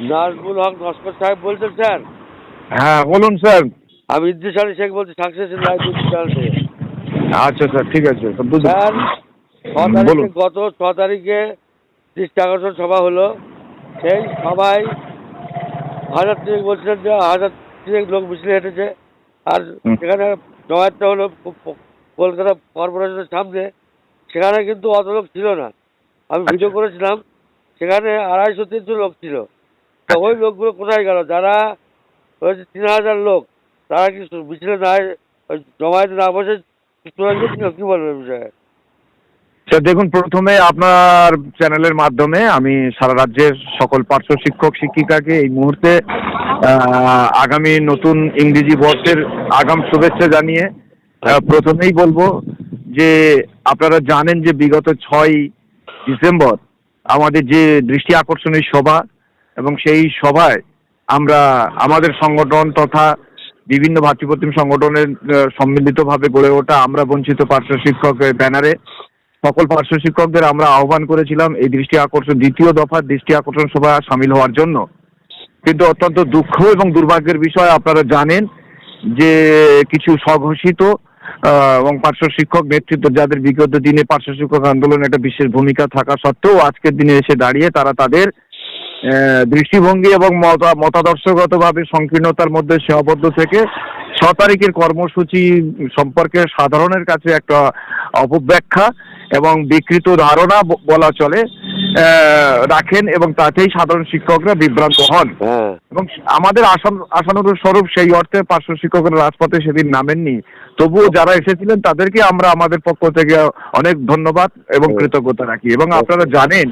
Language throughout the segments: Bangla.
নাজমুল হক নস্কর সাহেব বলছেন স্যার। হ্যাঁ বলুন স্যার। আমি ইদ্রিস আলী শেখ বলছি সাকসেস চ্যানেল আচ্ছা স্যার ঠিক আছে স্যার ছ তারিখে গত ছ তারিখে আকর্ষণ সভা হলো। সেই সভায় হাজার তিনেক বলছিলেন যে হাজার তিনেক লোক মিছিলে হেঁটেছে। আর সেখানে জমায়েতটা হলো কলকাতা কর্পোরেশনের সামনে। সেখানে কিন্তু অত লোক ছিল না। আমি ভিডিও আচ্ছা। করেছিলাম। সেখানে আড়াইশো তিনশো লোক ছিল। তা ওই লোকগুলো কোথায় গেল? যারা ওই যে তিন হাজার লোক, তারা কি মিছিলে না জমায়েতে না বসে কি বলবে বিষয়ে? স্যার, দেখুন, প্রথমে আপনার চ্যানেলের মাধ্যমে আমি সারা রাজ্যের সকল পার্শ্ব শিক্ষক, শিক্ষিকাকে এই মুহূর্তে আগামী নতুন ইংরেজি বর্ষের আগাম শুভেচ্ছা জানিয়ে প্রথমেই বলব যে আপনারা জানেন যে বিগত ছয় ডিসেম্বর আমাদের যে দৃষ্টি আকর্ষণী সভা এবং সেই সভায় আমরা আমাদের সংগঠন তথা বিভিন্ন ভাতৃপ্রতিম সংগঠনের সম্মিলিতভাবে গড়ে ওঠা আমরা বঞ্চিত পার্শ্ব শিক্ষক ব্যানারে সকল পার্শ্ব শিক্ষকদের আমরা আহ্বান করেছিলাম এই দৃষ্টি আকর্ষণ, দ্বিতীয় দফার দৃষ্টি আকর্ষণ সভা সামিল হওয়ার জন্য। কিন্তু অত্যন্ত দুঃখ এবং দুর্ভাগ্যের বিষয় আপনারা জানেন যে কিছু স্বঘোষিত এবং পার্শ্ব শিক্ষক নেতৃত্ব যাদের বিগত দিনে পার্শ্ব শিক্ষক আন্দোলনে একটা বিশেষ ভূমিকা থাকা সত্ত্বেও আজকের দিনে এসে দাঁড়িয়ে তারা তাদের দৃষ্টিভঙ্গি এবং মতা- মতাদর্শগতভাবে সংকীর্ণতার মধ্যে সীমাবদ্ধ থেকে ছ তারিখের কর্মসূচি সম্পর্কে সাধারণের কাছে একটা অপব্যাখ্যা এবং বিকৃত ধারণা বলা চলে। রাখেন এবং তাতেই সাধারণ শিক্ষকরা বিভ্রান্ত হন। হ্যাঁ। এবং আমাদের আসান আশানুরূপ স্বরূপ সেই অর্থে পার্শ্ব শিক্ষকরা রাজপথে সেদিন নামেননি। তবুও যারা এসেছিলেন তাদেরকে আমরা আমাদের পক্ষ থেকে অনেক ধন্যবাদ এবং কৃতজ্ঞতা রাখি। এবং আপনারা জানেন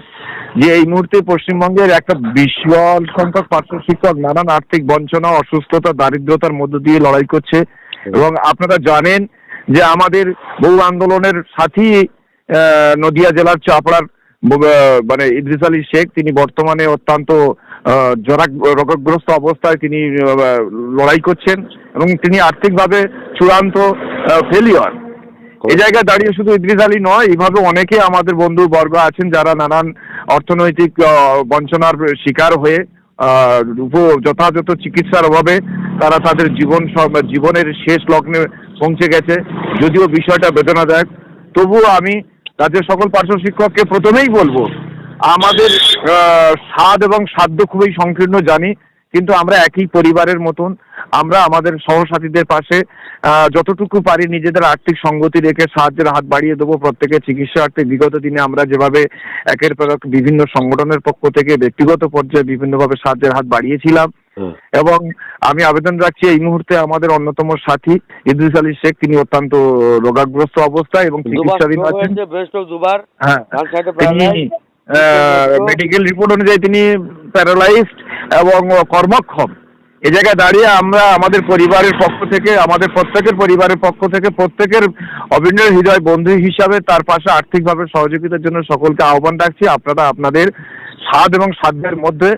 যে এই মুহূর্তে পশ্চিমবঙ্গের একটা বিশাল সংখ্যক পার্শ্ব শিক্ষক নানান আর্থিক বঞ্চনা অসুস্থতা দারিদ্রতার মধ্য দিয়ে লড়াই করছে। এবং আপনারা জানেন যে আমাদের বহু আন্দোলনের সাথী আহ, নদিয়া জেলার চাপড়ার মানে ইদ্রিস আলী শেখ, তিনি বর্তমানে অত্যন্ত জরাক রোগগ্রস্ত অবস্থায় তিনি লড়াই করছেন এবং তিনি আর্থিকভাবে চূড়ান্ত ফেলিওর এই জায়গায় দাঁড়িয়ে শুধু ইদ্রিস আলী নয়, এইভাবে অনেকে আমাদের বন্ধু বর্গ আছেন যারা নানান অর্থনৈতিক বঞ্চনার শিকার হয়ে যথাযথ চিকিৎসার অভাবে তারা তাদের জীবন জীবনের শেষ লগ্নে পৌঁছে গেছে। যদিও বিষয়টা বেদনাদায়ক, তবুও আমি রাজ্যের সকল পার্শ্ব শিক্ষককে প্রথমেই বলব, আমাদের স্বাদ এবং সাধ্য খুবই সংকীর্ণ, জানি কিন্তু আমরা একই পরিবারের মতন, আমরা আমাদের সহসাথীদের পাশে যতটুকু পারি নিজেদের আর্থিক সঙ্গতি রেখে সাহায্যের হাত বাড়িয়ে দেবো প্রত্যেকের চিকিৎসার্থে বিগত দিনে আমরা যেভাবে একের পর এক বিভিন্ন সংগঠনের পক্ষ থেকে ব্যক্তিগত পর্যায়ে বিভিন্নভাবে সাহায্যের হাত বাড়িয়েছিলাম। এবং আমি আবেদন রাখছি এই মুহূর্তে আমাদের অন্যতম সাথী ইদ্রিস আলী শেখ তিনি অত্যন্ত রোগাগ্রস্ত অবস্থায় এবং চিকিৎসাধীন আছেন। হ্যাঁ। তিনি মেডিকেল রিপোর্ট অনুযায়ী তিনি প্যারালাইজড এবং কর্মক্ষম। এ জায়গায় দাঁড়িয়ে আমরা আমাদের পরিবারের পক্ষ থেকে আমাদের প্রত্যেকের পরিবারের পক্ষ থেকে প্রত্যেকের অভিনয় হৃদয় বন্ধু হিসাবে তার পাশে আর্থিকভাবে সহযোগিতার জন্য সকলকে আহ্বান রাখছি। আপনারা আপনাদের স্বাদ এবং সাধ্যের মধ্যে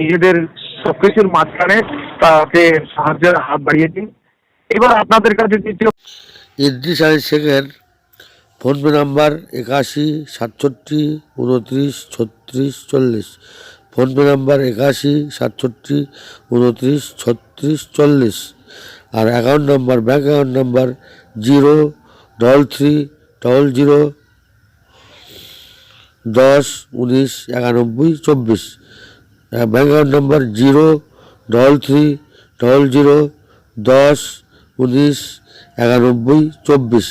নিজেদের সবকিছুর মাঝখানে তাকে সাহায্যের হাত বাড়িয়ে দিন। এবার আপনাদের কাছে দ্বিতীয় ইদ্রিস আলী শেখের ফোনপে নাম্বার একাশি, সাতষট্টি, উনত্রিশ, ছত্রিশ, চল্লিশ। ফোনপে নাম্বার একাশি, সাতষট্টি, উনত্রিশ, ছত্রিশ, চল্লিশ। আর account number bank account number zero double three double zero দশ, উনিশ, একানব্বই, চব্বিশ। Bank account number zero double three double zero দশ, উনিশ, একানব্বই, চব্বিশ।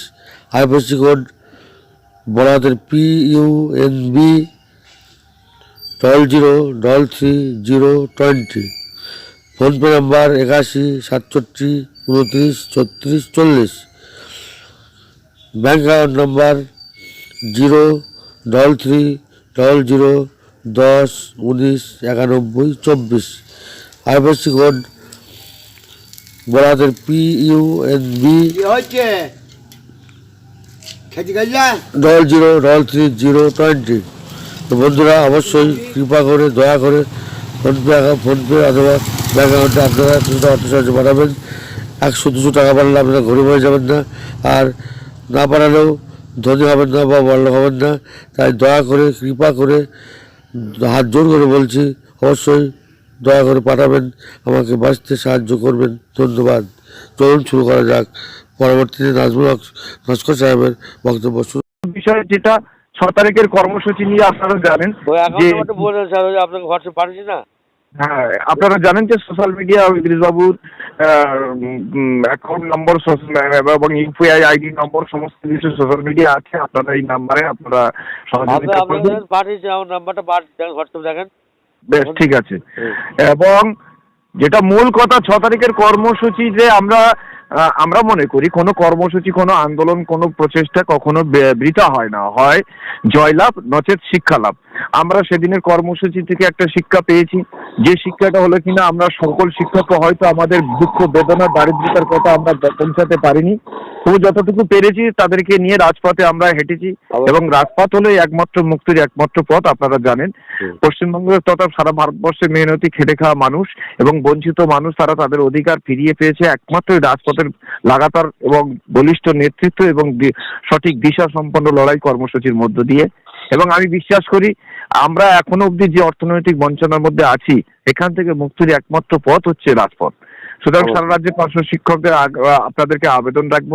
IFSC code বড়াদের P U N B double zero double three zero twenty PhonePe number একাশি, সাতষট্টি, উনত্রিশ, ছত্রিশ, চল্লিশ। Bank account number zero double three double zero দশ উনিশ একানব্বই চব্বিশ। IFSC code বলাদের P U N B. Double zero double three zero twenty. তো বন্ধুরা অবশ্যই কৃপা করে দয়া করে ফোনপে ফোনপে অথবা ব্যাঙ্ক অ্যাকাউন্টে আপনারা কিছুটা অর্থ সাহায্য পাঠাবেন। একশো দুশো টাকা পারলে আপনারা গরিব হয়ে যাবেন না। আর না পারালেও ধনী হবেন না বা বড় হবেন না। তাই দয়া করে কৃপা করে হাত জোর করে বলছি অবশ্যই দয়া করে পাঠাবেন আমাকে বাঁচতে সাহায্য করবেন ধন্যবাদ। চলুন শুরু করা যাক। পরবর্তীতে নাজমুল হক নস্কর সাহেবের বক্তব্য শুরু। বিষয় যেটা ছ তারিখের কর্মসূচি নিয়ে আপনারা জানেন যে আপনাকে হোয়াটসঅ্যাপ পাঠিয়েছি না? হ্যাঁ আপনারা জানেন যে সোশ্যাল মিডিয়া ইদ্রিস বাবুর অ্যাকাউন্ট নম্বর এবং ইউপিআই আইডি নম্বর সমস্ত কিছু সোশ্যাল মিডিয়া আছে আপনারা এই নাম্বারে আপনারা আপনি সহযোগিতা করবেন পাঠিয়েছি আমার নাম্বারটা হোয়াটসঅ্যাপ দেখেন। বেশ ঠিক আছে। এবং যেটা মূল কথা ছ তারিখের কর্মসূচি যে আমরা আমরা মনে করি কোনো কর্মসূচি কোনো আন্দোলন কোনো প্রচেষ্টা কখনো বৃথা হয় না। হয় জয়লাভ নচেত শিক্ষা লাভ আমরা সেদিনের কর্মসূচি থেকে একটা শিক্ষা পেয়েছি। যে শিক্ষাটা হলো কিনা আমরা সকল শিক্ষক হয়তো আমাদের দুঃখ বেদনা দারিদ্রতার কথা আমরা পৌঁছাতে পারিনি। তবু যতটুকু পেরেছি তাদেরকে নিয়ে রাজপথে আমরা হেঁটেছি এবং রাজপথ হলো একমাত্র মুক্তির একমাত্র পথ আপনারা জানেন। পশ্চিমবঙ্গের তথা সারা ভারতবর্ষে মেহনতি খেটে খাওয়া মানুষ এবং বঞ্চিত মানুষ তারা তাদের অধিকার ফিরিয়ে পেয়েছে একমাত্র রাজপথের লাগাতার এবং বলিষ্ঠ নেতৃত্ব এবং সঠিক দিশা সম্পন্ন লড়াই কর্মসূচির মধ্য দিয়ে। এবং আমি বিশ্বাস করি আমরা এখনও অব্দি যে অর্থনৈতিক বঞ্চনার মধ্যে আছি এখান থেকে মুক্তির একমাত্র পথ হচ্ছে রাজপথ। সুতরাং সারা রাজ্যে পার্শ্ব শিক্ষকদের আপনাদেরকে আবেদন রাখব।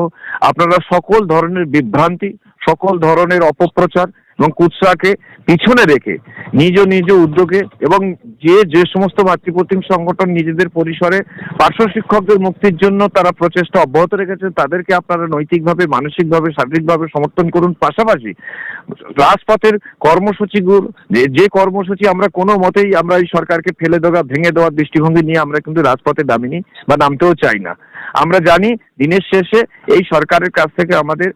আপনারা সকল ধরনের বিভ্রান্তি সকল ধরনের অপপ্রচার এবং কুৎসাকে পিছনে রেখে নিজ নিজ উদ্যোগে এবং যে যে সমস্ত মাতৃপ্রতিম সংগঠন নিজেদের পরিসরে পার্শ্ব শিক্ষকদের মুক্তির জন্য তারা প্রচেষ্টা অব্যাহত রেখেছে তাদেরকে আপনারা নৈতিকভাবে, মানসিকভাবে, শারীরিকভাবে সমর্থন করুন। পাশাপাশি রাজপথের কর্মসূচিগুলো যে কর্মসূচি আমরা কোনো মতেই আমরা এই সরকারকে ফেলে দেওয়া, ভেঙে দেওয়ার দৃষ্টিভঙ্গি নিয়ে আমরা কিন্তু রাজপথে নামিনি বা নামতেও চাই না। আমরা জানি দিনের শেষে এই সরকারের কাছ থেকে আমাদের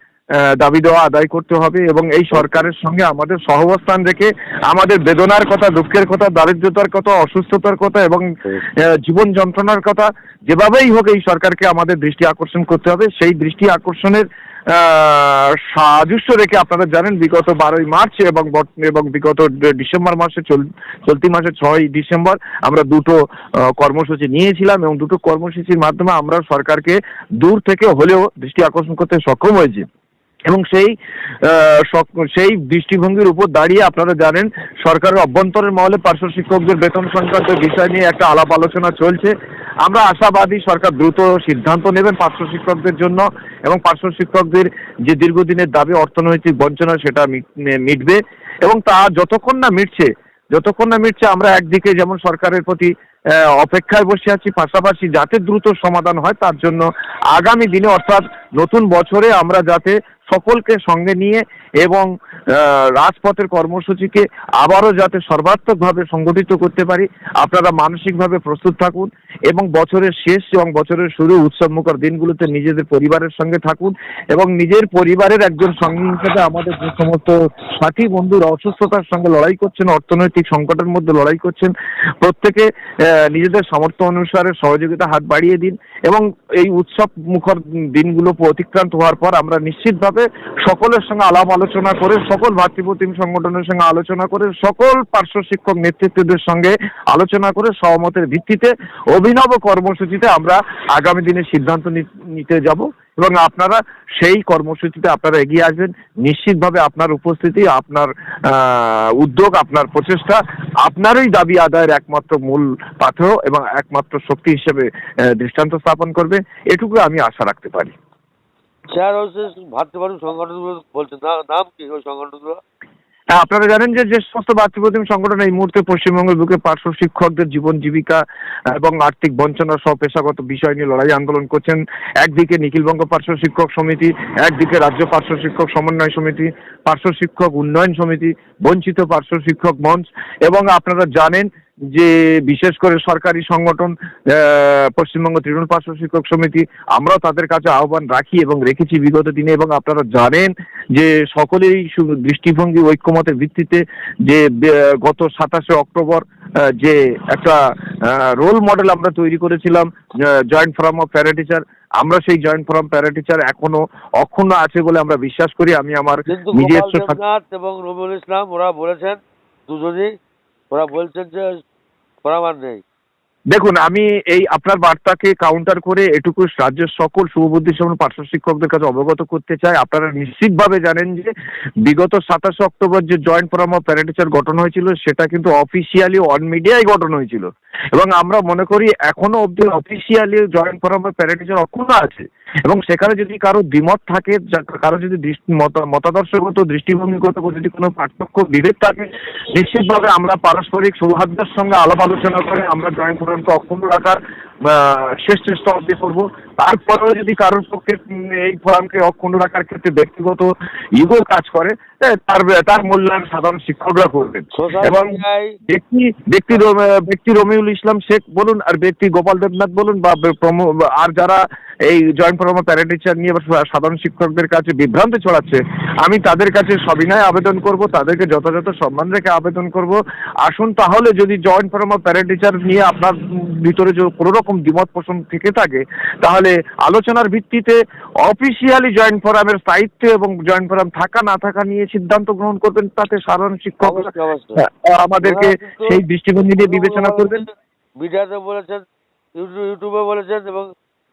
দাবি দেওয়া আদায় করতে হবে এবং এই সরকারের সঙ্গে আমাদের সহবস্থান রেখে আমাদের বেদনার কথা দুঃখের কথা দারিদ্রতার কথা অসুস্থতার কথা এবং জীবন যন্ত্রণার কথা যেভাবেই হোক এই সরকারকে আমাদের দৃষ্টি আকর্ষণ করতে হবে। সেই দৃষ্টি আকর্ষণের সাদৃশ্য রেখে আপনারা জানেন বিগত বারোই মার্চ এবং এবং বিগত ডিসেম্বর মাসে চল- চলতি মাসে ছয় ডিসেম্বর আমরা দুটো কর্মসূচি নিয়েছিলাম এবং দুটো কর্মসূচির মাধ্যমে আমরা সরকারকে দূর থেকে হলেও দৃষ্টি আকর্ষণ করতে সক্ষম হয়েছি। এবং সেই সেই দৃষ্টিভঙ্গির উপর দাঁড়িয়ে আপনারা জানেন, সরকারের অভ্যন্তরের মহলে পার্শ্ব শিক্ষকদের বেতন সংক্রান্ত বিষয় নিয়ে একটা আলাপ আলোচনা চলছে। আমরা আশাবাদী সরকার দ্রুত সিদ্ধান্ত নেবেন পার্শ্ব শিক্ষকদের জন্য এবং পার্শ্ব শিক্ষকদের যে দীর্ঘদিনের দাবি অর্থনৈতিক বঞ্চনা, সেটা মিট- মিটবে এবং তা যতক্ষণ না মিটছে, যতক্ষণ না মিটছে, আমরা একদিকে যেমন সরকারের প্রতি অপেক্ষায় বসে আছি, পাশাপাশি যাতে দ্রুত সমাধান হয়, তার জন্য আগামী দিনে অর্থাৎ নতুন বছরে আমরা যাতে সকলকে সঙ্গে নিয়ে এবং রাজপথের কর্মসূচিকে আবারও যাতে সর্বাত্মকভাবে সংগঠিত করতে পারি, আপনারা মানসিকভাবে প্রস্তুত থাকুন এবং বছরের শেষ এবং বছরের শুরু উৎসবমুখর দিনগুলোতে নিজেদের পরিবারের সঙ্গে থাকুন এবং নিজের পরিবারের একজন সঙ্গী হিসেবে আমাদের যে সমস্ত সাথী বন্ধুরা অসুস্থতার সঙ্গে লড়াই করছেন, অর্থনৈতিক সংকটের মধ্যে লড়াই করছেন, প্রত্যেকে নিজেদের সামর্থ্য অনুসারে সহযোগিতা হাত বাড়িয়ে দিন এবং এই উৎসব মুখর দিনগুলো অতিক্রান্ত হওয়ার পর আমরা নিশ্চিতভাবে সকলের সঙ্গে আলাপ আলোচনা করে, সকল ভাতৃপ্রতিম সংগঠনের সঙ্গে আলোচনা করে, সকল পার্শ্ব শিক্ষক নেতৃত্বদের সঙ্গে আলোচনা করে সহমতের ভিত্তিতে অভিনব কর্মসূচিতে আমরা আগামী দিনে সিদ্ধান্ত নিতে যাব এবং আপনারা সেই কর্মসূচিতে আপনারা এগিয়ে আসবেন। নিশ্চিতভাবে আপনার উপস্থিতি, আপনার উদ্যোগ, আপনার প্রচেষ্টা আপনারই দাবি আদায়ের একমাত্র মূল পাথর এবং একমাত্র শক্তি হিসেবে দৃষ্টান্ত স্থাপন করবে। এটুকু আমি আশা রাখতে পারি। ওই যে ভাতৃপ্রতিম সংগঠনগুলো বলছেন না- নাম কি ওই সংগঠনগুলো? আপনারা জানেন যে যে সমস্ত ভাতৃপ্রতিম সংগঠন এই মুহূর্তে পশ্চিমবঙ্গের বুকে পার্শ্ব শিক্ষকদের জীবন, জীবিকা এবং আর্থিক বঞ্চনা সহ পেশাগত বিষয় নিয়ে লড়াই আন্দোলন করছেন। একদিকে নিখিলবঙ্গ পার্শ্ব শিক্ষক সমিতি, একদিকে রাজ্য পার্শ্ব শিক্ষক সমন্বয় সমিতি, পার্শ্ব শিক্ষক উন্নয়ন সমিতি, বঞ্চিত পার্শ্ব শিক্ষক মঞ্চ। এবং আপনারা জানেন যে বিশেষ করে সরকারি সংগঠন পশ্চিমবঙ্গ তৃণমূল পার্শ্ব শিক্ষক সমিতি আমরাও তাদের কাছে আহ্বান রাখি এবং রেখেছি বিগত দিনে এবং আপনারা জানেন যে সকলেই দৃষ্টিভঙ্গি ঐক্যমতের ভিত্তিতে যে গত সাতাশে অক্টোবর যে একটা রোল মডেল আমরা তৈরি করেছিলাম joint forum of para teacher আমরা সেই জয়েন্ট ফোরাম প্যারা টিচার এখনও অক্ষুণ্ণ আছে বলে আমরা বিশ্বাস করি। আমি আমার নিজস্ব এবং রবিউল ইসলাম ওরা বলেছেন দুজনই ওরা বলছেন যে প্রমাণ নেই। দেখুন, আমি এই আপনার বার্তাকে কাউন্টার করে এটুকু রাজ্যের সকল শুভবুদ্ধি সম্পন্ন পার্শ্ব শিক্ষকদের কাছে অবগত করতে চাই। আপনারা নিশ্চিতভাবে জানেন যে বিগত সাতাশে অক্টোবর যে জয়েন্ট ফোরাম অফ প্যারাটিচার গঠন হয়েছিল, সেটা কিন্তু অফিসিয়ালি অন মিডিয়ায় গঠন হয়েছিল। এবং আমরা মনে করি এখনও অবধি officially joint forum of para teacher অক্ষুণ্ণ আছে। এবং সেখানে যদি কারও দ্বিমত থাকে কারও যদি মত- মতাদর্শগত, দৃষ্টিভঙ্গিগত যদি কোনো পার্থক্য, বিভেদ থাকে, নিশ্চিতভাবে আমরা পারস্পরিক সৌহার্দ্যের সঙ্গে আলাপ আলোচনা করে আমরা জয়েন্ট অক্ষুণ্ণ রাখার শেষ চেষ্টা অবধি করব। তারপরেও যদি কারোর পক্ষে এই ফোরামকে অক্ষুণ্ণ রাখার ক্ষেত্রে ব্যক্তিগত ইগো কাজ করে তার তার মূল্যায়ন সাধারণ শিক্ষকরা করবেন। এবং ব্যক্তি ব্যক্তি ব্যক্তি রমিউল ইসলাম শেখ বলুন আর ব্যক্তি গোপাল দেবনাথ বলুন বা আর যারা এই জয়েন্ট ফোরাম প্যারা টিচার নিয়ে সাধারণ শিক্ষকদের কাছে বিভ্রান্তি ছড়াচ্ছে আমি তাদের কাছে সবিনয় আবেদন করব তাদেরকে যথাযথ সম্মান রেখে আবেদন করব। আসুন তাহলে যদি joint forum of para teacher নিয়ে আপনার ভিতরে কোনো রকম দ্বিমত পোষণ থেকে থাকে তাহলে আলোচনার ভিত্তিতে অফিসিয়ালি জয়েন্ট ফোরামের স্থায়িত্ব এবং জয়েন্ট ফোরাম থাকা না থাকা নিয়ে সিদ্ধান্ত গ্রহণ করবেন তাতে সাধারণ শিক্ষক অবশ্যই আমাদেরকে সেই দৃষ্টিভঙ্গি দিয়ে বিবেচনা করবেন। মিডিয়াতে বলেছেন ইউটিউবে বলেছেন এবং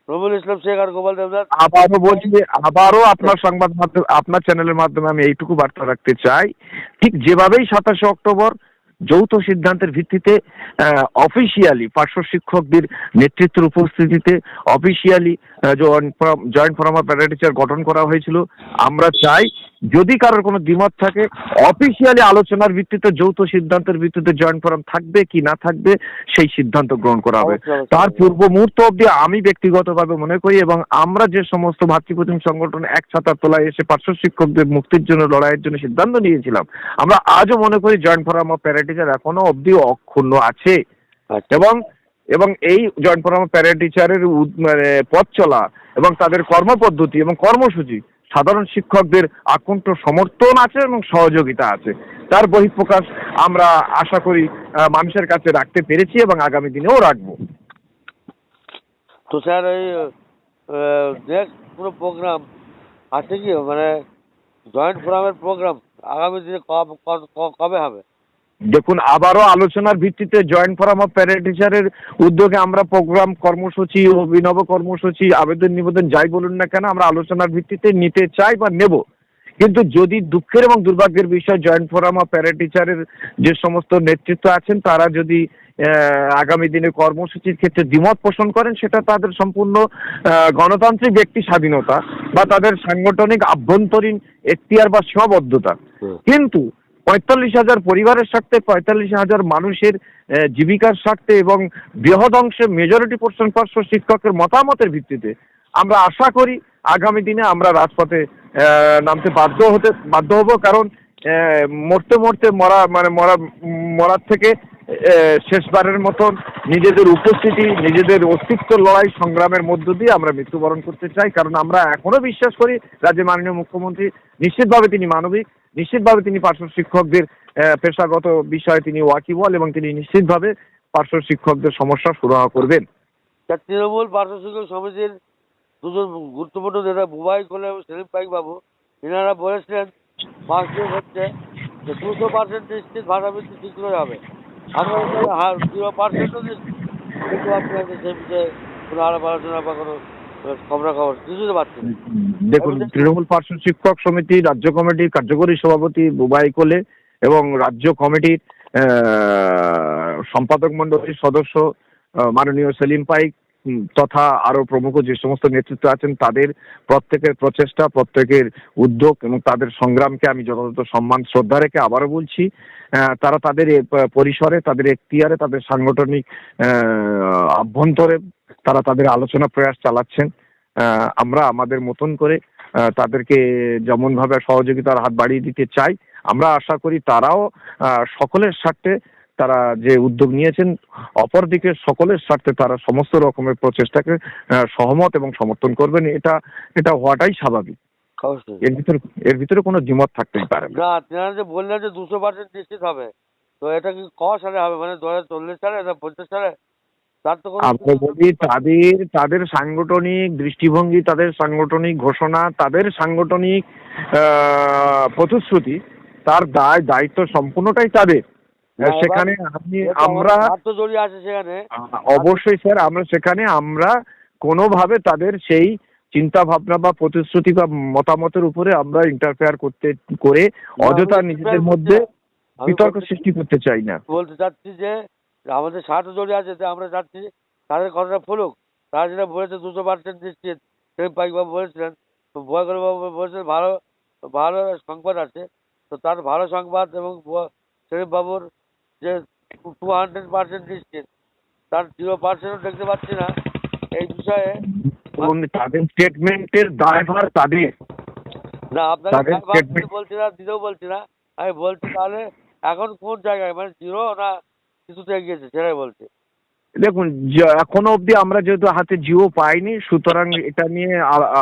রবিউল ইসলাম শেখ আর গোপাল দেবনাথ। আবারও বলছি আবারও আপনার সংবাদ মাধ্যম আপনার চ্যানেলের মাধ্যমে আমি এইটুকু বার্তা রাখতে চাই। ঠিক যেভাবেই সাতাশে অক্টোবর যৌথ সিদ্ধান্তের ভিত্তিতে অফিসিয়ালি পার্শ্ব শিক্ষকদের নেতৃত্বের উপস্থিতিতে অফিসিয়ালি জয়েন্ট ফরমার প্যারাটিচার টিচার গঠন করা হয়েছিল। আমরা চাই যদি কারোর কোনো দ্বিমত থাকে অফিসিয়ালি আলোচনার ভিত্তিতে যৌথ সিদ্ধান্তের ভিত্তিতে জয়েন্ট ফোরাম থাকবে কি না থাকবে সেই সিদ্ধান্ত গ্রহণ করা হবে। তার পূর্ব মুহূর্ত অব্দি আমি ব্যক্তিগতভাবে মনে করি এবং আমরা যে সমস্ত ভাতৃপ্রতিম সংগঠন এক ছাতার তলায় এসে পার্শ্ব শিক্ষকদের মুক্তির জন্য লড়াইয়ের জন্য সিদ্ধান্ত নিয়েছিলাম আমরা আজও মনে করি জয়েন্ট ফোরাম অফ প্যারাটিচার এখনও অবধি অক্ষুণ্ণ আছে। আচ্ছা। এবং এবং এই জয়েন্ট ফোরাম অফ প্যারাটিচারের মানে পথ চলা এবং তাদের কর্মপদ্ধতি এবং কর্মসূচি সাধারণ শিক্ষকদের আকণ্ঠ সমর্থন আছে এবং সহযোগিতা আছে। তার বহিঃপ্রকাশ আমরা আশা করি মানুষের কাছে রাখতে পেরেছি এবং আগামী দিনেও রাখব। তো স্যার, এই কোনো প্রোগ্রাম আছে কি? মানে জয়েন্ট ফোরামের প্রোগ্রাম আগামী দিনে কবে হবে? দেখুন আবারও আলোচনার ভিত্তিতে জয়েন্ট ফোরাম অফ প্যারাটিচারের উদ্যোগে আমরা প্রোগ্রাম কর্মসূচি অভিনব কর্মসূচি আবেদন নিবেদন যাই বলুন না কেন আমরা আলোচনার ভিত্তিতে নিতে চাই বা নেব। কিন্তু যদি দুঃখের এবং দুর্ভাগ্যের বিষয় জয়েন্ট ফোরাম অফ প্যারাটিচারের যে সমস্ত নেতৃত্ব আছেন তারা যদি আহ, আগামী দিনে কর্মসূচির ক্ষেত্রে দ্বিমত পোষণ করেন সেটা তাদের সম্পূর্ণ গণতান্ত্রিক ব্যক্তি স্বাধীনতা বা তাদের সাংগঠনিক আভ্যন্তরীণ এখতিয়ার বা সীমাবদ্ধতা। কিন্তু পঁয়তাল্লিশ হাজার পরিবারের স্বার্থে, পঁয়তাল্লিশ হাজার মানুষের জীবিকার স্বার্থে এবং বৃহৎ অংশে মেজরিটি পোর্শন পার্শ্ব শিক্ষকের মতামতের ভিত্তিতে আমরা আশা করি আগামী দিনে আমরা রাজপথে নামতে বাধ্য হতে, বাধ্য হব কারণ মরতে মরতে মরা মানে মরা, মরার থেকে শেষবারের মতন নিজেদের উপস্থিতি, নিজেদের অস্তিত্ব লড়াই সংগ্রামের মধ্য দিয়ে আমরা মৃত্যুবরণ করতে চাই। কারণ আমরা এখনও বিশ্বাস করি রাজ্যের মাননীয় মুখ্যমন্ত্রী নিশ্চিতভাবে তিনি মানবিক। নিশ্চিতভাবে তিনি পার্শ্ব শিক্ষকদের পেশাগত বিষয়ে তিনি ওয়াকিবল এবং তিনি নিশ্চিতভাবে পার্শ্ব শিক্ষকদের সমস্যা সুরাহা করবেন। তৃণমূল পার্শ্ব শিক্ষক সমিতির দুজন গুরুত্বপূর্ণ নেতা, বুবাই কোলে এবং সেলিম পাইক বাবু এনারা বলেছিলেন মাস হচ্ছে যে দুশো পার্সেন্ট নিশ্চিত ভাষাবৃত্তি করে হবে। আমরা জিরো পার্সেন্টও দিচ্ছি কিন্তু আপনাদের সে বিষয়ে কোনো আলাপ আলোচনা বা কোনো খবরাখবর কিছুতে পাচ্ছি দেখুন তৃণমূল পার্শ্ব শিক্ষক সমিতি রাজ্য কমিটির কার্যকরী সভাপতি বুবাই কোলে এবং রাজ্য কমিটির সম্পাদক মণ্ডলীর সদস্য মাননীয় সেলিম পাইক তথা আরও প্রমুখ যে সমস্ত নেতৃত্ব আছেন তাদের প্রত্যেকের প্রচেষ্টা প্রত্যেকের উদ্যোগ এবং তাদের সংগ্রামকে আমি যথাযথ সম্মান শ্রদ্ধা রেখে আবারও বলছি তারা তাদের পরিসরে তাদের এখতিয়ারে তাদের সাংগঠনিক আহ, আভ্যন্তরে তারা তাদের আলোচনা প্রয়াস চালাচ্ছেন। আমরা আমাদের মতন করে তাদেরকে যেমন ভাবে সহযোগিতার হাত বাড়িয়ে দিতে চাই আমরা আশা করি তারাও সকলের স্বার্থে তারা যে উদ্যোগ নিয়েছেন অপরদিকে সকলের স্বার্থে তারা সমস্ত রকমের প্রচেষ্টাকে সহমত এবং সমর্থন করবেন। এটা এটা হওয়াটাই স্বাভাবিক। এর ভিতরে এর ভিতরে কোনো দ্বিমত থাকতেই পারে না। তেনারা যে বললেন যে দুশো পার্সেন্ট নিশ্চিত হবে তো এটা কি ক সালে হবে? মানে দু হাজার চল্লিশ সালে পঞ্চাশ সালে? বলি তাদের তাদের সাংগঠনিক দৃষ্টিভঙ্গি তাদের সাংগঠনিক ঘোষণা তাদের সাংগঠনিক প্রতিশ্রুতি তার দায় দায়িত্ব সম্পূর্ণটাই তাদের। সেখানে আপনি আমরা অবশ্যই স্যার আমরা সেখানে আমরা কোনোভাবে তাদের সেই চিন্তা ভাবনা বা প্রতিশ্রুতি বা মতামতের উপরে আমরা ইন্টারফেয়ার করতে করে অযথা নিজেদের মধ্যে বিতর্ক সৃষ্টি করতে চাই না। বলতে চাচ্ছি যে আমাদের স্বার্থ জড়িয়ে আছে যে আমরা চাচ্ছি তাদের কথাটা ফুলুক। তারা যেটা বলেছে দুশো পার্সেন্ট দিচ্ছে সেই পাইকবাবু বলেছিলেন। বয়করবাবু বলেছেন ভালো ভালো সংবাদ আছে। তো তার ভালো সংবাদ এবং বাবুর যে টু হান্ড্রেড পার্সেন্ট দিচ্ছে তার জিরো পার্সেন্টও দেখতে পাচ্ছি না। এই বিষয়ে তাদের স্টেটমেন্টের দায়ভার তাদের। না আপনাকে বলছি না দিতেও বলছি না। আমি বলছি তাহলে এখন কোন জায়গায়? মানে জিরো না কিছুতে এগিয়েছে সেটাই বলছি। দেখুন এখনও অবধি আমরা যেহেতু হাতে জিও পাইনি সুতরাং এটা নিয়ে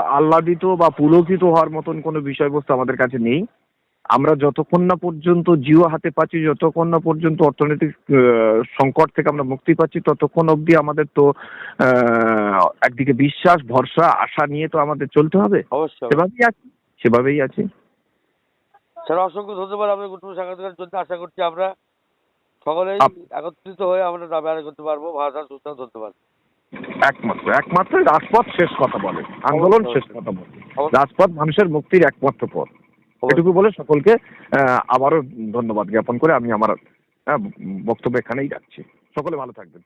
আহ্লাদিত বা পুলকিত হওয়ার মতন কোনো বিষয়বস্তু আমাদের কাছে নেই। আমরা যতক্ষণ না পর্যন্ত জিও হাতে পাচ্ছি যতক্ষণ না পর্যন্ত অর্থনৈতিক সংকট থেকে আমরা মুক্তি পাচ্ছি ততক্ষণ অবধি আমাদের তো আহ, একদিকে বিশ্বাস ভরসা আশা নিয়ে তো আমাদের চলতে হবে। সেভাবেই আছে সেভাবেই আছে। স্যার অসংখ্য ধন্যবাদ। আপনার গুরুত্বপূর্ণ সাক্ষাৎকারের জন্য আশা করছি আমরা। সকলেই একত্রিত হয়ে আমরা দাবি করতে পারব ভাষা সুস্থ ধন্যবাদ একমাত্র একমাত্র রাজপথ শেষ কথা বলে আন্দোলন শেষ কথা বলে। রাজপথ মানুষের মুক্তির একমাত্র পথ। এটুকু বলে সকলকে আহ, আবারও ধন্যবাদ জ্ঞাপন করে আমি আমার বক্তব্য এখানেই যাচ্ছি সকলে ভালো থাকবেন।